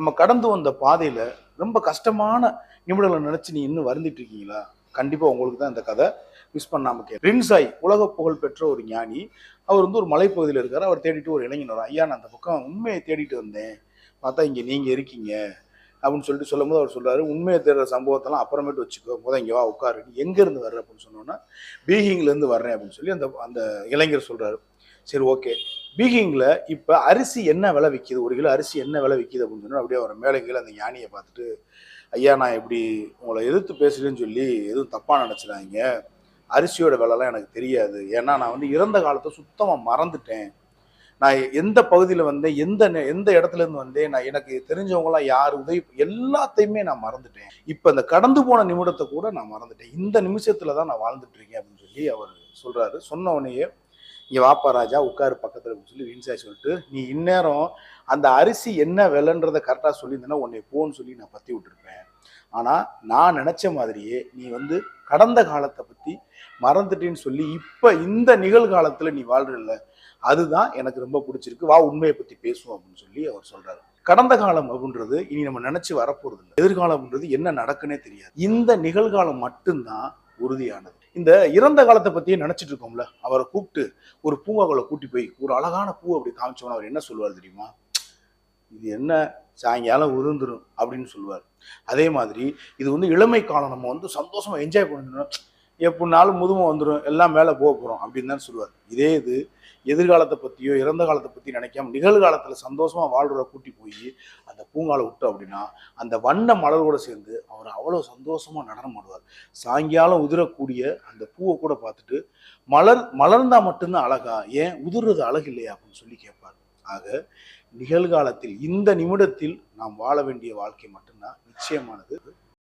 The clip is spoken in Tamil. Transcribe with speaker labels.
Speaker 1: நம்ம கடந்து வந்த பாதையில ரொம்ப கஷ்டமான நிமிடங்களை நினைச்சு நீ இன்னும் வருந்திட்டு இருக்கீங்களா? கண்டிப்பா உங்களுக்கு தான் இந்த கதை மிஸ் பண்ணாம கே ரின்சாய் உலக புகழ் பெற்ற ஒரு ஞானி. அவர் வந்து ஒரு மலைப்பகுதியில் இருக்காரு. அவர் தேடிட்டு ஒரு இளைஞர் ஐயா நான் அந்த பக்கம் உண்மையை தேடிட்டு வந்தேன். பார்த்தா இங்க நீங்க இருக்கீங்க. அப்படின்னு சொல்லிட்டு சொல்லும்போது அவர் சொல்றாரு உண்மையை தேடுற சம்பவத்தெல்லாம் அப்புறமேட்டு வச்சுக்கோ. முத இங்க வா உட்காரு. எங்கேருந்து எங்க இருந்து வர்ற? அப்படின்னு சொன்னோன்னா பீகிங்ல இருந்து வர்றேன் அப்படின்னு சொல்லி அந்த அந்த இளைஞர் சொல்றாரு. சரி ஓகே பீகிங்கில் இப்போ அரிசி என்ன விலை விற்கிது? ஒரு கிலோ அரிசி என்ன விலை விற்கிது அப்படின்னு சொன்னால் அப்படியே அவர் மேலே கீழே அந்த ஞானியை பார்த்துட்டு ஐயா நான் இப்படி உங்களை எதிர்த்து பேசுகிறேன்னு சொல்லி எதுவும் தப்பாக நினச்சிடாங்க அரிசியோட விலைலாம் எனக்கு தெரியாது. ஏன்னா நான் வந்து இறந்த காலத்தை சுத்தமாக மறந்துட்டேன். நான் எந்த பகுதியில் வந்தேன்? எந்த எந்த இடத்துல இருந்து வந்தேன்? நான் எனக்கு தெரிஞ்சவங்களாம் யார்? உதவி எல்லாத்தையுமே நான் மறந்துட்டேன். இப்போ இந்த கடந்து போன நிமிடத்தை கூட நான் மறந்துட்டேன். இந்த நிமிஷத்துல தான் நான் வாழ்ந்துட்டு இருக்கேன் அப்படின்னு சொல்லி அவர் சொல்றாரு. சொன்ன உடனேயே இங்கே வாப்பா ராஜா உட்காரு பக்கத்தில் அப்படின்னு சொல்லி வின்சாய் சொல்லிட்டு நீ இந்நேரம் அந்த அரிசி என்ன விலைன்றதை கரெக்டாக சொல்லியிருந்தேன்னா உன்னை போன்னு சொல்லி நான் பற்றி விட்டுருப்பேன். ஆனால் நான் நினச்ச மாதிரியே நீ வந்து கடந்த காலத்தை பற்றி மறந்துட்டேன்னு சொல்லி இப்போ இந்த நிகழ்காலத்தில் நீ வாழ்றல அதுதான் எனக்கு ரொம்ப பிடிச்சிருக்கு. வா உண்மையை பற்றி பேசுவோம் அப்படின்னு சொல்லி அவர் சொல்கிறாரு கடந்த காலம் அப்படின்றது இனி நம்ம நினச்சி வரப்போறது இல்லை எதிர்காலம் அப்படின்றது என்ன நடக்குன்னே தெரியாது. இந்த நிகழ்காலம் மட்டும்தான் உறுதியானது. இந்த இறந்த காலத்தை பத்தியே நினைச்சிட்டு இருக்கோம்ல அவரை கூப்பிட்டு ஒரு பூங்காக்குள்ள கூட்டி போய் ஒரு அழகான பூ அப்படி காமிச்சோன்னா அவர் என்ன சொல்லுவார் தெரியுமா? இது என்ன? சாயங்காலம் உதிர்ந்துரும் அப்படின்னு சொல்லுவார். அதே மாதிரி இது வந்து இளமை காலம் நம்ம வந்து சந்தோஷமா என்ஜாய் பண்ணணும். எப்படினாலும் முதுமை வந்துடும் எல்லாம் மேலே போக போகிறோம் அப்படின்னு தான் சொல்லுவார். இதே இது எதிர்காலத்தை பற்றியோ இறந்த காலத்தை பற்றி நினைக்காம நிகழ்காலத்தில் சந்தோஷமாக வாழ்கிற கூட்டி போய் அந்த பூங்கால விட்டோம் அப்படின்னா அந்த வண்ண மலரோடு சேர்ந்து அவர் அவ்வளோ சந்தோஷமாக நடனம் ஆடுவார். சாயங்காலம் உதிரக்கூடிய அந்த பூவை கூட பார்த்துட்டு மலர் மலர்ந்தால் மட்டும்தான் அழகா ஏன் உதிர்றது அழகு இல்லையா அப்படின்னு சொல்லி கேட்பார். ஆக நிகழ்காலத்தில் இந்த நிமிடத்தில் நாம் வாழ வேண்டிய வாழ்க்கை மட்டும்தான் நிச்சயமானது.